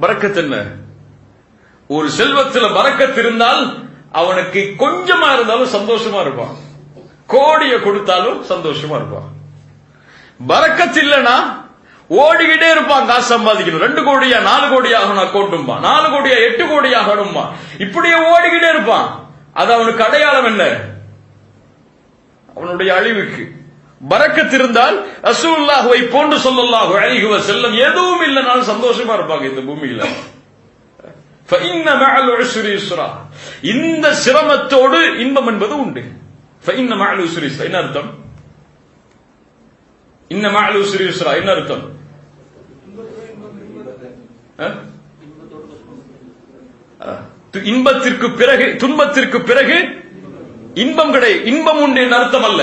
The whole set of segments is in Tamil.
பறக்கத்து என்ன? ஒரு செல்வத்துல பறக்கத்து இருந்தால் அவனுக்கு கொஞ்சமா இருந்தாலும் சந்தோஷமா இருப்பான். கோடிய கொடுத்தாலும் சந்தோஷமா இருப்பான். பறக்கத்து இல்லைன்னா ஓடிக்கிட்டே இருப்பான் காசு சம்பாதிக்கணும். ரெண்டு கோடியா நாலு கோடி ஆகணும் அக்கௌண்ட்டும்பா நாலு கோடியா எட்டு கோடி ஆகணும்பா. இப்படியே ஓடிக்கிட்டே இருப்பான். அது அவனுக்கு அடையாளம் என்ன? அவனுடைய அழிவுக்கு. பறக்கத் இருந்தால் ரசூல்லாஹுவை போன்று சொல்லல்லாஹு அழகுவ செல்லம் எதுவும் இல்லைனாலும் சந்தோஷமா இருப்பாங்க இந்த பூமியில. இந்த சிரமத்தோடு இன்பம் என்பது உண்டு. என்ன அர்த்தம்? என்ன அர்த்தம்? இன்பத்திற்கு பிறகு துன்பத்திற்கு பிறகு இன்பம் கிடை இன்பம் உண்டு என்று அர்த்தம் அல்ல.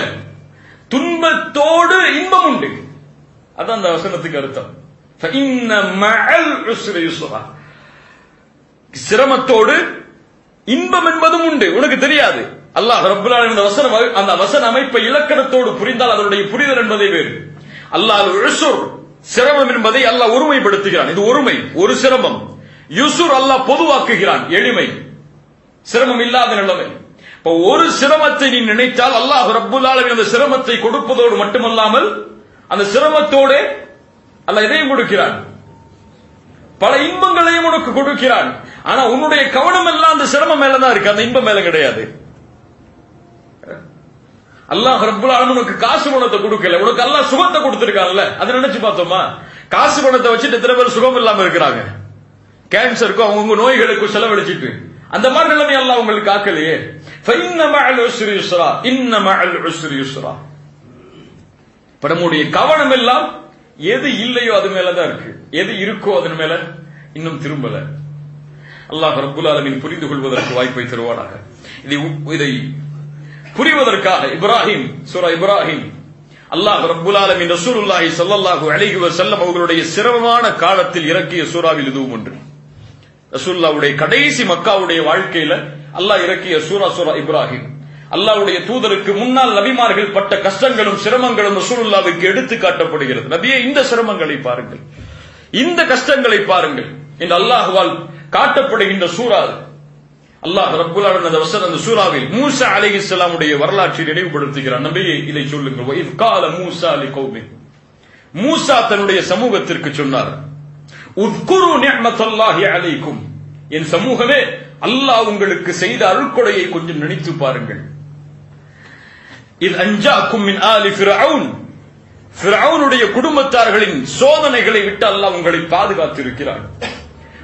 துன்பத்தோடு இன்பம் உண்டு. அதான் அந்த வசனத்துக்கு அர்த்தம். சிரமத்தோடு இன்பம் என்பதும் உண்டு. உனக்கு தெரியாது. அல்லாஹ் இந்த வசன அந்த வசன அமைப்பை இலக்கணத்தோடு புரிந்தால் அதனுடைய புரிதல் என்பதை வேறு. அல்லாஹ் சிரமம் என்பதை அல்லாஹ் ஒருமைப்படுத்துகிறான். இது ஒருமை ஒரு சிரமம். யுசுர் அல்லாஹ் பொதுவாக்குகிறான். எளிமை. சிரமம் இல்லாத நிலைமை. இப்ப ஒரு சிரமத்தை நீ நினைத்தால் அல்லாஹ் ரப்புல் அந்த சிரமத்தை கொடுப்பதோடு மட்டுமல்லாமல் அந்த சிரமத்தோடு அல்ல இதையும் கொடுக்கிறான்? பல இன்பங்களையும் உனக்கு கொடுக்கிறான். ஆனா உன்னுடைய கவனம் எல்லாம் அந்த சிரமம் மேலதான் இருக்கு. அந்த இன்பம் மேல கிடையாது. அல்லாஹ் ரப்புல் உனக்கு காசு பணத்தை கொடுக்கல. உனக்கு அல்லாஹ் சுகத்தை கொடுத்திருக்கான்ல. அதை நினைச்சு பார்த்தோமா? காசு பணத்தை வச்சுட்டு எத்தனை பேர் சுகம் இல்லாம இருக்கிறாங்க கேன்சருக்கும் அவங்க நோய்களுக்கும் செலவழிச்சிட்டு. அந்த மாதிரி நிலைமை எல்லாம் உங்களுக்கு ஆக்கலையே நம்முடைய கவனம் எல்லாம் எது இல்லையோ அது மேலதான் இருக்கு. எது இருக்கோ அதன் மேல இன்னும் திரும்பல. அல்லாஹ் ரபுல் ஆலமின் புரிந்து கொள்வதற்கு வாய்ப்பை தருவானாக. இதை இதை புரிவதற்காக இப்ராஹிம் சூரா இப்ராஹிம் அல்லாஹ் ரபுல் ஆலமின் ரசூலுல்லாஹி சல்லாஹூ அலிஹி வசல்லம் அவர்களுடைய சிரமமான காலத்தில் இறக்கிய சூறாவில் இதுவும் ஒன்று. ரசூல்லாவுடைய கடைசி மக்காவுடைய வாழ்க்கையில அல்லாஹ் இறக்கிய சூரா சூரா இப்ராஹிம். அல்லாவுடைய தூதருக்கு முன்னால் நபிமார்கள் பட்ட கஷ்டங்களும் சிரமங்களும் ரசூலுல்லாவுக்கு எடுத்து காட்டப்படுகிறது. நபியே இந்த சிரமங்களை பாருங்கள். இந்த கஷ்டங்களை பாருங்கள். இந்த அல்லாஹுவால் காட்டப்படுகின்ற சூறா அல்லாஹ் ரப்புல் அந்த வசனம் அந்த சூறாவில் மூசா அலைஹிஸ்ஸலாமுடைய வரலாற்றை நினைவுபடுத்துகிறார் நபியை இதை சொல்லுங்கள். மூசா அலி மூசா மூசா தன்னுடைய சமூகத்திற்கு சொன்னார். உட்குரு நியமத்தல்லாஹி அலைக்கும். என் சமூகமே அல்லாஹ் உங்களுக்கு செய்த அருள்கொடையை கொஞ்சம் நினைத்து பாருங்கள். இது அஞ்சாக்கும் மின் ஆலி ஃபிரவுன் ஃபிரவுனுடைய குடும்பத்தார்களின் சோதனைகளை விட்டு அல்லாஹ் உங்களை பாதுகாத்திருக்கிறான்.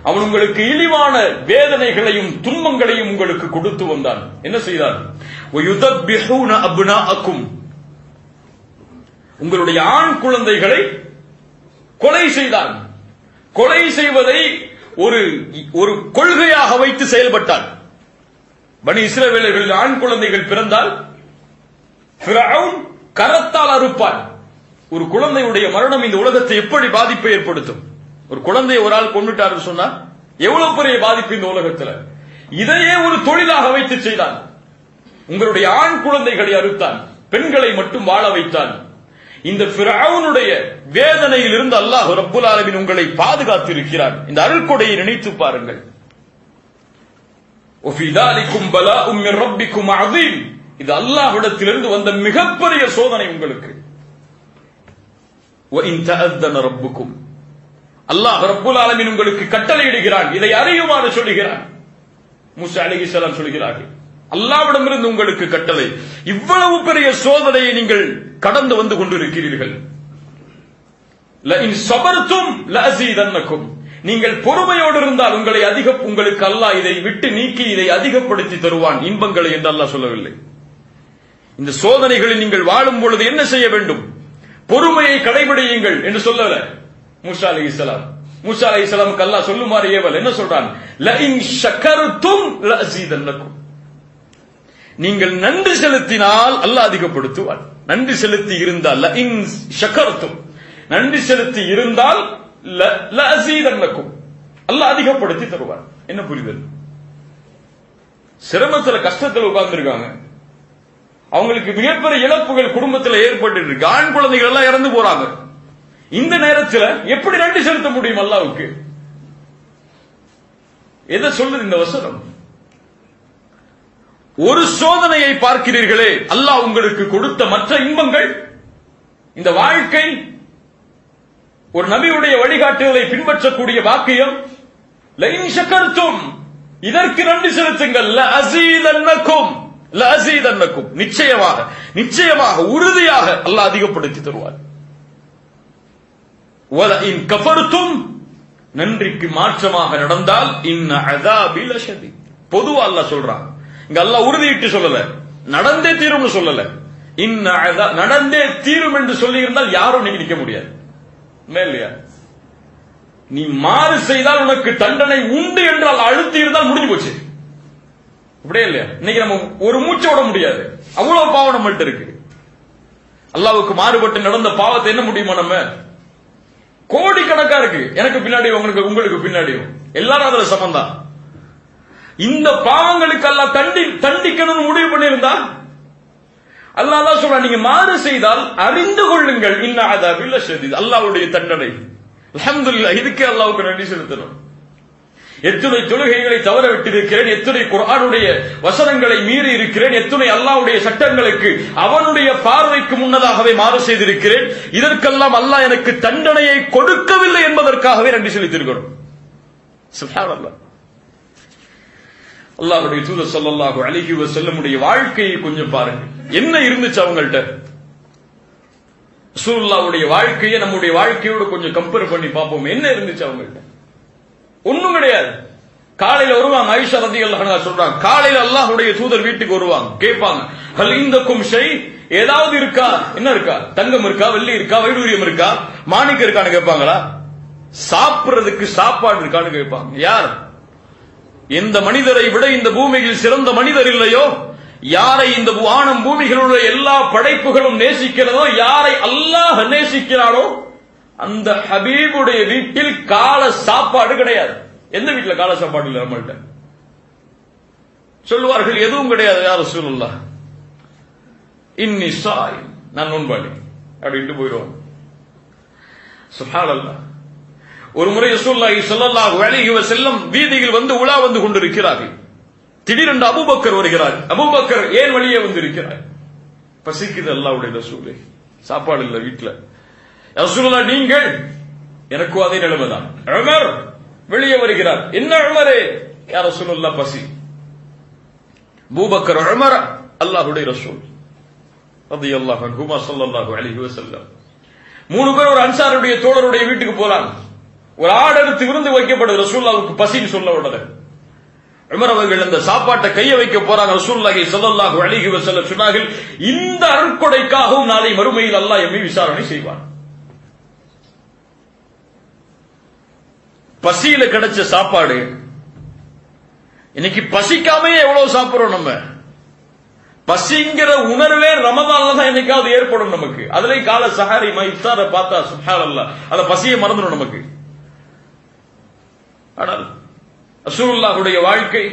அவன் உங்களுக்கு இழிவான வேதனைகளையும் துன்பங்களையும் உங்களுக்கு கொடுத்து வந்தான். என்ன செய்தார்? உங்களுடைய ஆண் குழந்தைகளை கொலை செய்தான். கொலை செய்வதை ஒரு ஒரு கொள்கையாக வைத்து செயல்பட்டார் பனி இஸ்ரவேலர்களில் ஆண் குழந்தைகள் பிறந்தால் கரத்தால் அறுப்பான். ஒரு குழந்தையுடைய மரணம் இந்த உலகத்தை எப்படி பாதிப்பை ஏற்படுத்தும்? ஒரு குழந்தையை ஒரு ஆள் கொண்டுட்டாரு சொன்னா எவ்வளவு பெரிய பாதிப்பு இந்த உலகத்துல? இதையே ஒரு தொழிலாக வைத்து செய்தான். உங்களுடைய ஆண் குழந்தைகளை அறுத்தான் பெண்களை மட்டும் வாழ வைத்தான். இந்த பிராவுனுடைய வேதனையில் இருந்து அல்லாஹ் ரப்புல் ஆலமின் உங்களை பாதுகாத்திருக்கிறார். இந்த அருள்கொடையை நினைத்து பாருங்கள். இது அல்லாஹ்விடத்திலிருந்து வந்த மிகப்பெரிய சோதனை உங்களுக்கு. ரப்புக்கும். அல்லாஹ் ரப்புல் ஆலமின் உங்களுக்கு கட்டளையிடுகிறான். இதை அறியுமாறு சொல்லுகிறான். முசா அலிகிசலாம் சொல்கிறார்கள். அல்லாவிடமிருந்து உங்களுக்கு கட்டளை. இவ்வளவு பெரிய சோதனையை நீங்கள் கடந்து வந்து கொண்டிருக்கிறீர்கள். நீங்கள் பொறுமையோடு இருந்தால் உங்களை அதிக உங்களுக்கு அல்லாஹ் இதை விட்டு நீக்கி இதை அதிகப்படுத்தி தருவான். இன்பங்களை என்று அல்லாஹ் சொல்லவில்லை. இந்த சோதனைகளில் நீங்கள் வாழும் பொழுது என்ன செய்ய வேண்டும்? பொறுமையை கடைபிடியுங்கள் என்று சொல்லல. மூசா அலைஹிஸ்ஸலாம் மூசா இஸ்லாமுக்கு அல்லாஹ் சொல்லுமாறு ஏவல். என்ன சொல்றான்? லஇன் ஷக்கர்தும் லஅஸீதன்னக்கும் நீங்கள் நன்றி செலுத்தினால் அல்ல அதிகப்படுத்துவார். நன்றி செலுத்தி இருந்தால் லஇன் நன்றி செலுத்தி இருந்தால் ல- லஅஸீதன்னக்கும் அதிகப்படுத்தி தருவார். என்ன புரிதல்? சிரமத்துல கஷ்டத்துல உட்கார்ந்துருக்காங்க. அவங்களுக்கு மிகப்பெரிய இழப்புகள் குடும்பத்துல ஏற்பட்டு இருக்கு ஆண் குழந்தைகள் எல்லாம் இறந்து போறாங்க. இந்த நேரத்துல எப்படி நன்றி செலுத்த முடியும் அல்லாவுக்கு எதை சொல்லுது இந்த வசனம்? ஒரு சோதனையை பார்க்கிறீர்களே அல்லாஹ் உங்களுக்கு கொடுத்த மற்ற இன்பங்கள். இந்த வாழ்க்கை ஒரு நபியுடைய வழிகாட்டுதலை பின்பற்றக்கூடிய வாக்கியம். லைன் இதற்கு நன்றி செலுத்துங்கள். அசீதன்னக்கும் நிச்சயமாக நிச்சயமாக உறுதியாக அல்லாஹ் அதிகப்படுத்தி தருவார். கபருத்தும் நன்றிக்கு மாற்றமாக நடந்தால் இன்ன அதாபில் பொதுவா அல்லாஹ் சொல்றான் இங்க அல்லா உறுதியிட்டு சொல்லல. நடந்தே தீரும்னு சொல்லல. இன்ன நடந்தே தீரும் என்று சொல்லி இருந்தால் யாரும் நீங்க நிக்க முடியாது. இல்லையா? நீ மாறு செய்தால் உனக்கு தண்டனை உண்டு என்றால் அழுத்தி இருந்தால் முடிஞ்சு போச்சு. அப்படியே இல்லையா? இன்னைக்கு நம்ம ஒரு மூச்சு விட முடியாது. அவ்வளவு பாவம் நம்மள்ட்ட இருக்கு. அல்லாவுக்கு மாறுபட்டு நடந்த பாவத்தை என்ன முடியுமா நம்ம? கோடிக்கணக்கா இருக்கு. எனக்கு பின்னாடி உங்களுக்கு உங்களுக்கு பின்னாடியும். எல்லாரும் அதுல சமந்தான் இந்த பாவங்களுக்கு அல்லா தண்டி தண்டிக்கணும்னு முடிவு பண்ணியிருந்தா அல்லாஹ் தான் சொல்ற நீங்க மாறு செய்தால் அறிந்து கொள்ளுங்கள். இன்ன அதாபில் அல்லாவுடைய தண்டனை. அஹமதுல்லா இதுக்கே அல்லாவுக்கு நன்றி செலுத்தணும். எத்துணை தொழுகைகளை தவற விட்டிருக்கிறேன் எத்துணை குரானுடைய வசனங்களை மீறி இருக்கிறேன் எத்துணை அல்லாவுடைய சட்டங்களுக்கு அவனுடைய பார்வைக்கு முன்னதாகவே மாறு செய்திருக்கிறேன். இதற்கெல்லாம் அல்லாஹ் எனக்கு தண்டனையை கொடுக்கவில்லை என்பதற்காகவே நன்றி செலுத்தியிருக்கிறோம். சுப்ஹானல்லாஹ் அல்லாஹுடைய தூத ஸல்லல்லாஹு அழகி செல்லமுடைய வாழ்க்கையை கொஞ்சம் பாருங்க. என்ன இருந்துச்சு அவங்கள்ட்ட? ரசூலுல்லாஹ்வுடைய வாழ்க்கையை நம்முடைய வாழ்க்கையோட கொஞ்சம் கம்பேர் பண்ணி பார்ப்போம். என்ன இருந்துச்சு அவங்கள்ட்ட? ஒண்ணும் கிடையாது. காலையில வருவாங்க ஐஷா ரதியல்லாஹு சொல்றாங்க. காலையில அல்லாஹுடைய தூதர் வீட்டுக்கு வருவாங்க. கேட்பாங்க ஹல் கும்ஷை ஏதாவது இருக்கா? என்ன இருக்கா? தங்கம் இருக்கா? வெள்ளி இருக்கா? வைடூரியம் இருக்கா? மாணிக்கம் இருக்கான்னு கேட்பாங்களா? சாப்பிடுறதுக்கு சாப்பாடு இருக்கான்னு கேட்பாங்க. யார்? இந்த மனிதரை விட இந்த பூமியில் சிறந்த மனிதர் இல்லையோ? யாரை இந்த வானம் பூமிகளுடைய எல்லா படைப்புகளும் நேசிக்கிறதோ? யாரை அல்லாஹ் நேசிக்கிறானோ? அந்த ஹபீபுடைய வீட்டில் கால சாப்பாடு கிடையாது. எந்த வீட்டில் கால சாப்பாடு இல்ல நம்மள்கிட்ட சொல்லுவார்கள் எதுவும் கிடையாது யார சொல்லுல்லா இன்னி சாய் நான் நோன்பாளி. அப்படின்ட்டு போயிடுவோம். சுஹானல்லாஹ். ஒரு முறை ரசூலுல்லாஹி ஸல்லல்லாஹு அலைஹி வஸல்லம் வீதியில் வந்து உலா வந்து கொண்டிருக்கிறார்கள். திடீரென்று அபூபக்கர் வருகிறார். அபூபக்கர் ஏன் வழியே வந்திருக்கிறார்? பசிக்குது அல்லாஹ்வுடைய ரசூலே. சாப்பாடு இல்ல வீட்ல. ரசூலுல்லாஹ் நீங்கள் எனக்கும் அதே நிலைமைதான் உமர் வெளியே வருகிறார். என்ன உமரே? யா ரசூலுல்லா பசி. பூபக்கர் உமர் அல்லாஹ்வுடைய ரசூல். அது அல்லாஹ் ஹுமா ஸல்லல்லாஹு அலிஹி வசல்லம் மூணு பேர் ஒரு அன்சாருடைய தோழருடைய வீட்டுக்கு போறாங்க ஒரு ஆடெடுத்து விருந்து வைக்கப்படுது ரசூல்லாவுக்கு பசின்னு சொல்ல உடனே உமர் அவர்கள் அந்த சாப்பாட்டை கைய வைக்க போறாங்க. ரசூலுல்லாஹி ஸல்லல்லாஹு அலைஹி வஸல்லம் சொன்னார்கள் இந்த அருட்கொடைக்காகவும் நாளை மறுமையில் அல்லாஹ் எம்மை விசாரணை செய்வான். பசியில கிடைச்ச சாப்பாடு இன்னைக்கு பசிக்காமே எவ்வளவு சாப்பிடுறோம் நம்ம? பசிங்கிற உணர்வே ரமதான்ல தான் என்னைக்காவது ஏற்படும் நமக்கு. அதுலயும் கால சஹாரி இஃப்தார பார்த்தா சுப்ஹானல்லாஹ் அந்த பசியை மறந்துடும் நமக்கு. ஆனால் ரசூலுல்லாஹுடைய வாழ்க்கை